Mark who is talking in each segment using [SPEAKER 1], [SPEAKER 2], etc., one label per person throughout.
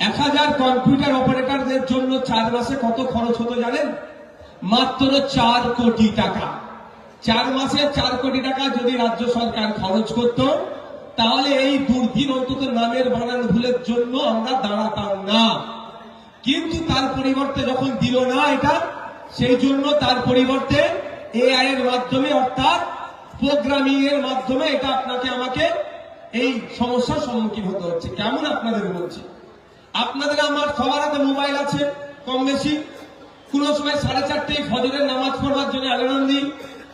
[SPEAKER 1] এক হাজার কম্পিউটার অপারেটরদের জন্য চার মাসে কত খরচ হতো জানেন? মাত্র চার কোটি টাকা। চার মাসে চার কোটি টাকা যদি রাজ্য সরকার খরচ করত, তাহলে এই দুর্দিন অন্তত নামের বানান ভুলের জন্য আমরা দাঁড়াতাম না। কিন্তু তার পরিবর্তে যখন দিল না এটা, সেই জন্য তার পরিবর্তে এআই এর মাধ্যমে অর্থাৎ প্রোগ্রামিং এর মাধ্যমে এটা আপনাকে আমাকে এই সমস্যার সম্মুখীন হতে হচ্ছে। কেমন আপনাদের বলছি আপনাদের আমার সবার হাতে মোবাইল আছে, কম বেশি। কোন সময় সাড়ে চারটেই ফজরের নামাজ পড়বার জন্য অ্যালার্ম দিই,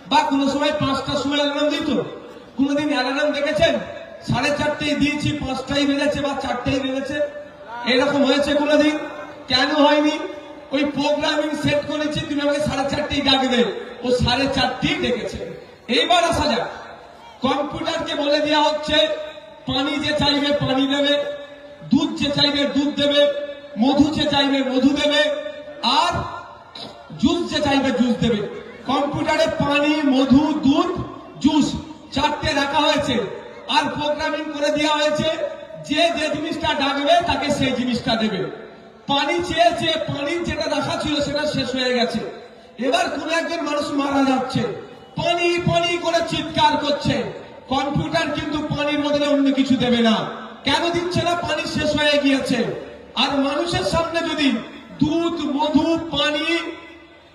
[SPEAKER 1] বা কোন সময় পাঁচটার সময় অ্যালার্ম দিই তো। কোনদিন অ্যালার্ম দেখেছেন? সাড়ে চারটেই দিয়েছি, পাঁচটাই বেজেছে বা চারটেই বেজেছে। এরকম হয়েছে কোনোদিন? কেন হয়নি? ওই প্রোগ্রামিং সেট করেছি, তুমি আমাকে সাড়ে চারটেই ডাকবে। ও সাড়ে চারটেই ডেকেছে। এইবার আসা যাক। কম্পিউটারকে বলে দেওয়া হচ্ছে, পানি যে চাইবে পানি দেবে। দুধ যে চাইবে, দুধ দেবে, মধু যে চাইবে, মধু দেবে, আর জুস যে চাইবে, জুস দেবে। কম্পিউটারে পানি, মধু, দুধ, জুস চারটে রাখা হয়েছে। আর প্রোগ্রামিং করে দেওয়া হয়েছে, যে যে জিনিসটা ডাকবে, তাকে সেই জিনিসটা দেবে। পানি চেয়েছে পানির যেটা রাখা ছিল, সেটা শেষ হয়ে গেছে। এবার কোন একজন মানুষ মারা যাচ্ছে। পানি পানি করে চিৎকার করছে। কম্পিউটার কিন্তু পানির বদলে অন্য কিছু দেবে না। কেন দিচ্ছে না? পানি শেষ হয়ে গিয়েছে। আর মানুষের সামনে যদি দুধ, মধু, পানি,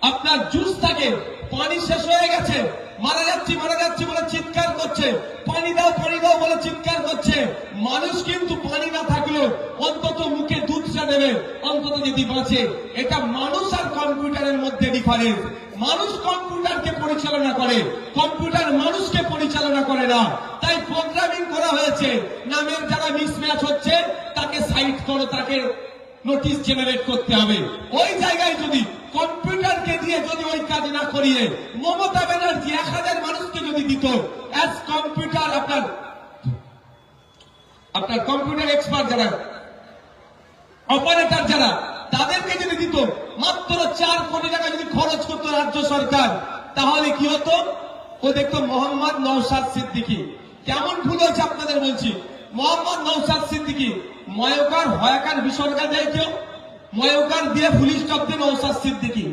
[SPEAKER 1] আপনার জুস থাকে, পানি শেষ হয়ে গেছে। মারা যাচ্ছি মারা যাচ্ছি বলে চিৎকার করছে। পানি দাও পানি দাও বলে চিৎকার করছে। মানুষ কিন্তু পানি না থাকলেও অন্তত মুখে দুধটা দেবে, অন্তত যদি বাঁচে। এটা মানুষ আর কম্পিউটারের মধ্যে ডিফারেন্স মানুষ কম্পিউটারকে পরিচালনা করে। কম্পিউটার মানুষকে পরিচালনা করে না। তাই প্রোগ্রামিং করা হয়েছে। নামের যারা মিসম্যাচ হচ্ছে, তাকে সাইট করো তাকে নোটিশ জেনারেট করতে হবে। ওই জায়গায় যদি কম্পিউটারকে দিয়ে যদি ওই কাজ না করিয়ে, মমতা ব্যানার্জি এক হাজার মানুষকে যদি দিত অ্যাজ কম্পিউটার আপনার আপনার কম্পিউটার এক্সপার্ট যারা অপারেটর যারা, তাদেরকে যদি দিত, মাত্র চার কোটি টাকা যদি খরচ করতো রাজ্য সরকার। তাহলে কি হতো? ও দেখতো মোহাম্মদ নৌসাদ সিদ্দিকি। কেমন ভুল হয়েছে আপনাদের বলছি? মোহাম্মদ নৌসাদ সিদ্দিকি, ময়কার, হয়াকার বিসর্গা দেয় কেউ, ময়কার দিয়ে পুলিশ দিয়ে নৌসাদ সিদ্দিকি।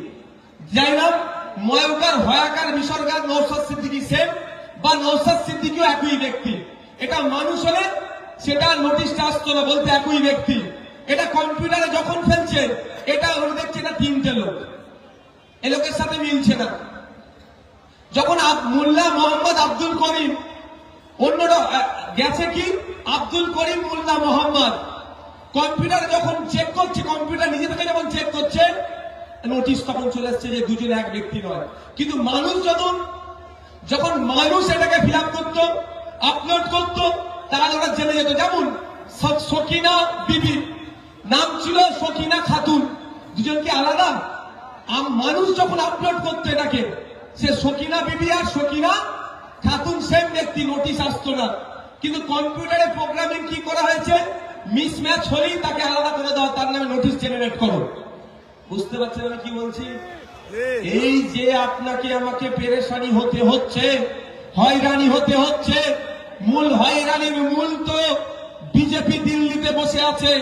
[SPEAKER 1] যাই না ময়কার, হয়াকার বিসর্গার নৌসাদ সিদ্দিকি সেম বা নৌসাদ সিদ্দিকিও একই ব্যক্তি। এটা মানুষ হলে সেটা নোটিশটা আসতো না, বলতে একই ব্যক্তি। এটা কম্পিউটারে যখন ফেলছে, এটা ওরা দেখছে এটা তিনটে লোক। এ লোকের সাথে মিলছে না। যখন মোল্লা মোহাম্মদ আব্দুল করিম, অন্যরা গেছে কি? আব্দুল করিম, মোল্লা, মোহাম্মদ। কম্পিউটার যখন চেক করছে, কম্পিউটার নিজে থেকে যখন চেক করছে নোটিশ তখন চলে আসছে যে দুজন এক ব্যক্তি নয়। কিন্তু মানুষ যখন যখন মানুষ এটাকে ফিল আপ করতো আপলোড করতো তাহলে ওরা জেনে যেত, যেমন সকিনা বিবি, নাম ছিল সকিনা খাতুন। দুজনকে আলাদা। মানুষ যখন আপলোড করতো এটাকে সে সকিনা বিবি আর সকিনা, খাতুন সেম ব্যক্তি নোটিশ আসতো না। কিন্তু কম্পিউটারে প্রোগ্রামিং কি করা হয়েছে? মিসম্যাচ হলেই তাকে আলাদা করে দাও, তার নামে নোটিশ জেনারেট করো। বুঝতে পারছেন আমি কি বলছি? এই যে আপনাকে আমাকে পেরেশানি হতে হচ্ছে, হয়রানি হতে হচ্ছে, মূল হয়রানির মূল তো বিজেপি দিল্লিতে বসে আছে,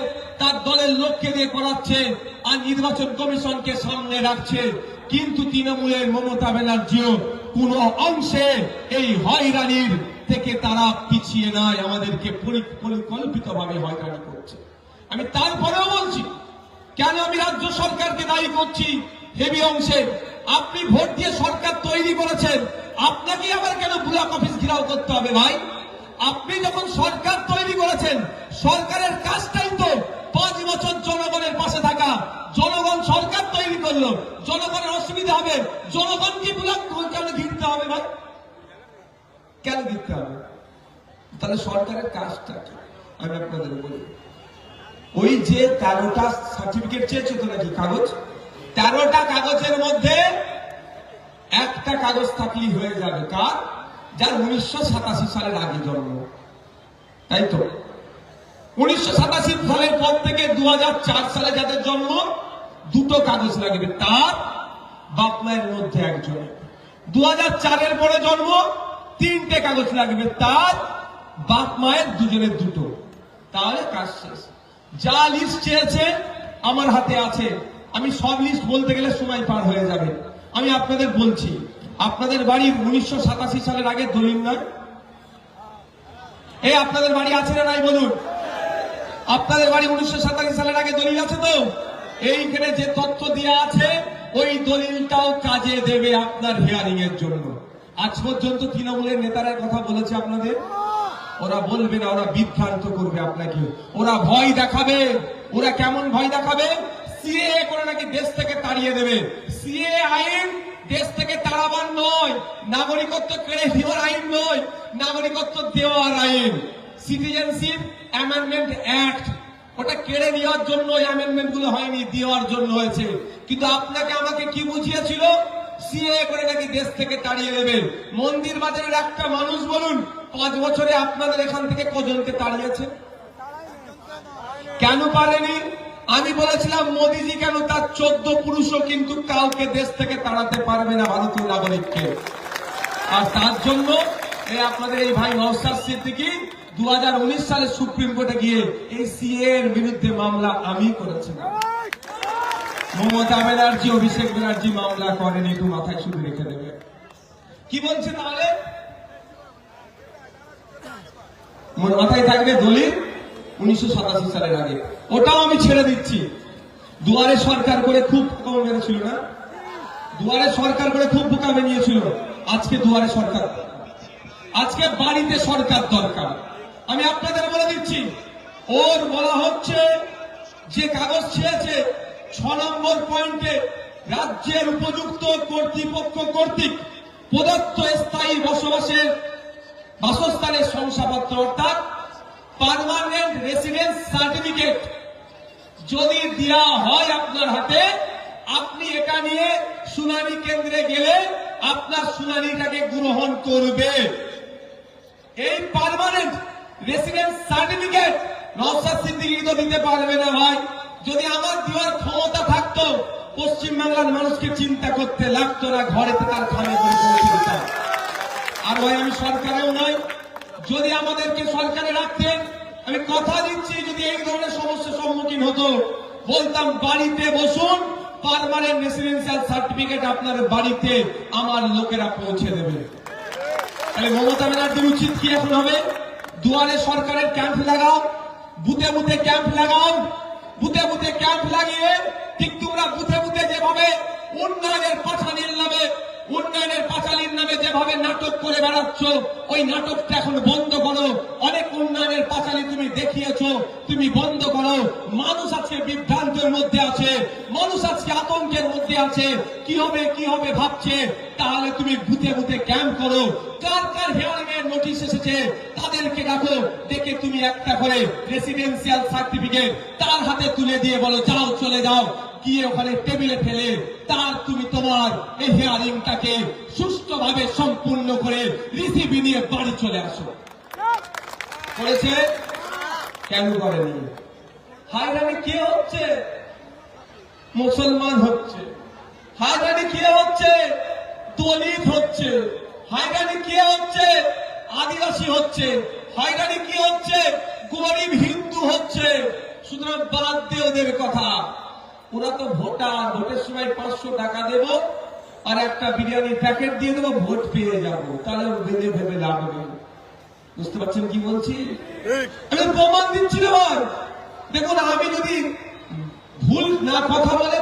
[SPEAKER 1] তার দলের লোককে দিয়ে করাচ্ছে, আর নির্বাচন কমিশনকে সামনে রাখছে। কিন্তু তৃণমূলের মমতা ব্যানার্জিও কোন অংশে এই হয়রানির থেকে তারা পিছিয়ে নাই, আমাদেরকে পরিকল্পিত ভাবে হয়রানি করছে। আমি তারপরেও বলছি, কেন আমি রাজ্য সরকারকে দায়ী করছি? হেভি অংশে, আপনি ভোট দিয়ে সরকার তৈরি করেছেন আপনাকে আবার কেন ব্লক অফিস ঘিরাও করতে হবে ভাই? আপনি যখন সরকার তৈরি করেছেন, সরকারের কাজটাই তো পাঁচ বছর জনগণের পাশে থাকা, জনগণ সরকার তৈরি করল জনগণের অসুবিধা হবে। জনগণকে ব্লক কেন ঘিরতে হবে ভাই কেন ঘিরতে হবে? তাহলে সরকারের কাজটা কি? আমি আপনাদের বলি। ওই যে তেরোটা সার্টিফিকেট চেয়েছে তো নাকি কাগজ? তেরোটা কাগজের মধ্যে একটা কাগজ থাকলেই হয়ে যাবে কার? যার উনিশশো সাতাশি সালের আগে জন্ম। তাই তো? উনিশশো সাতাশি সালের পর থেকে দু হাজার চার সালে যাদের জন্ম, দুটো কাগজ লাগবে। তার বাপ মায়ের মধ্যে একজন দু হাজার চারের পরে জন্ম, তিনটে কাগজ লাগবে, তার বাপ মায়ের দুজনের দুটো। তাহলে কাজ শেষ। যা লিস্ট চেয়েছে আমার হাতে আছে। আমি সব লিস্ট বলতে গেলে সময় পার হয়ে যাবে। আমি আপনাদের বলছি, আপনাদের বাড়ি উনিশশো সাতাশি সালের আগে দলিল নয়? এই আপনাদের বাড়ি আছে না নাই বলুন? আপনাদের বাড়ি উনিশশো সাতাশি সালের আগে দলিল আছে তো? এইখানে যে তথ্য দেওয়া আছে ওই দলিলটাও কাজে দেবে আপনার হিয়ারিং এর জন্য। আজ পর্যন্ত তৃণমূলের নেতারা কথা বলেছে আপনাদের। ওরা বলবে না, ওরা বিভ্রান্ত করবে আপনাকে। ওরা ভয় দেখাবে। ওরা কেমন ভয় দেখাবে? সিএ করে নাকি দেশ থেকে তাড়িয়ে দেবে। সিএ আইন দেশ থেকে তাড়াবার নয়, নাগরিকত্ব কেড়ে নেওয়ার আইন নয়, নাগরিকত্ব দেওয়ার আইন। সিটিজেনশিপ অ্যামেন্ডমেন্ট অ্যাক্ট ওটা কেড়ে নেওয়ার জন্য ওই অ্যামেন্ডমেন্টগুলো হয়নি, দেওয়ার জন্য হয়েছে। কিন্তু আপনাকে আমাকে কি বুঝিয়েছিল? সিএ করে নাকি দেশ থেকে তাড়িয়ে দেবেন। মন্দির বাজারের একটা মানুষ বলুন, পাঁচ বছরে আপনাদের এখান থেকে কজনকে তাড়িয়েছে? কেন পারেনি? আমি বলেছিলাম, মোদিজি কেন তার চোদ্দ পুরুষও কিন্তু কাউকে দেশ থেকে তাড়াতে পারবে না ভারতীয় নাগরিককে। আর তার জন্য আপনাদের এই ভাই নওসাদ সিদ্দিকি দু হাজার উনিশ সালে সুপ্রিম কোর্টে গিয়ে এই বিরুদ্ধে মামলা আমি করেছিলাম। মমতা ব্যানার্জি, অভিষেক ব্যানার্জি মামলা করেনি, একটু মাথায় শুধু রেখে দেবে। কি বলছে তাহলে? মাথায় থাকবে দলিল উনিশশো সাতাশি সালের আগে। ওটাও আমি ছেড়ে দিচ্ছি। দুয়ারে সরকার করে খুব কম মেরেছিল না? দুয়ারে সরকার করে খুব বোকা বেরিয়েছিল আজকে দুয়ারে সরকার। আজকে বাড়িতে সরকার দরকার। আমি আপনাদের বলে দিচ্ছি, ওর বলা হচ্ছে যে কাগজ ছেয়েছে ছ নম্বর পয়েন্টে রাজ্যের উপযুক্ত কর্তৃপক্ষ কর্তৃক প্রদত্ত স্থায়ী বসবাসের বাসস্থানের শংসাপত্র, অর্থাৎ পারমানেন্ট রেসিডেন্স সার্টিফিকেট যদি দেওয়া হয় আপনার হাতে, আপনি এটা নিয়ে শুনানি কেন্দ্রে গেলে আপনার শুনানিটাকে গ্রহণ করবে। এই permanent residence certificate Naushad Siddiqui তো দিতে পারবে না ভাই। যদি আমার দেওয়ার ক্ষমতা থাকতো পশ্চিমবাংলার মানুষকে চিন্তা করতে লাগতো না ঘরেতে তার খামে আর ভাই, আমি সরকারেও নয় যদি আমাদেরকে সরকারে রাখতেন, আমি কথা দিচ্ছি, যদি এই ধরনের সমস্যার সম্মুখীন হতো, বলতাম, বাড়িতে বসুন পারমানেন্ট রেসিডেন্সিয়াল সার্টিফিকেট আপনার বাড়িতে আমার লোকেরা পৌঁছে দেবে। তাহলে মমতা ব্যানার্জির উচিত কি এখন হবে? দুয়ারে সরকারের ক্যাম্প লাগাও, বুথে বুথে ক্যাম্প লাগাও, বুথে বুথে ক্যাম্প লাগিয়ে ঠিক তোমরা বুথে বুথে যেভাবে উন্নয়নের পাঠানির নামে, উন্নয়নের পাঁচালির নামে যেভাবে নাটক করে বেড়াচ্ছ, ওই নাটকটা এখন বন্ধ করো। অনেক উন্নয়নের পাঁচালি তুমি দেখিয়েছো, তুমি বন্ধ করো। মানুষ আজকে বিভ্রান্তের মধ্যে আছে, মানুষ আজকে আতঙ্কের মধ্যে আছে। কি হবে কি হবে ভাবছে? তাহলে তুমি বুথে বুথে ক্যাম্প করো। কার কার হেয়ারিং নোটিশ এসেছে, তাদেরকে ডাকো। ডেকে তুমি একটা করে রেসিডেন্সিয়াল সার্টিফিকেট তার হাতে তুলে দিয়ে বলো, যাও, চলে যাও। গিয়ে ওখানে টেবিলে ফেলে, তার তুমি তোমার এই হিয়ারিংটাকে সুষ্ঠুভাবে সম্পূর্ণ করে রিসিভি নিয়ে বাড়ি চলে আসো। করেছে? কেন করেনি হায়রানি কে হচ্ছে? মুসলমান হচ্ছে। হায়রানি কে হচ্ছে? দলিত হচ্ছে। হায়রানি কে হচ্ছে? আদিবাসী হচ্ছে। হায়রানি কি হচ্ছে? গরিব হিন্দু হচ্ছে। সুতরাং বাদ দে ওদের কথা। ওরা তো ভোটার। ভোটের সময় পাঁচশো টাকা দেব আর একটা বিরিয়ানির প্যাকেট দিয়ে দেবো, ভোট পেয়ে যাব। তাহলে ভেবে ভেবে লাভ নেই। বুঝতে পারছেন কি বলছি? আমি প্রমাণ দিচ্ছি না দেখুন আমি যদি ভুল না কথা বলে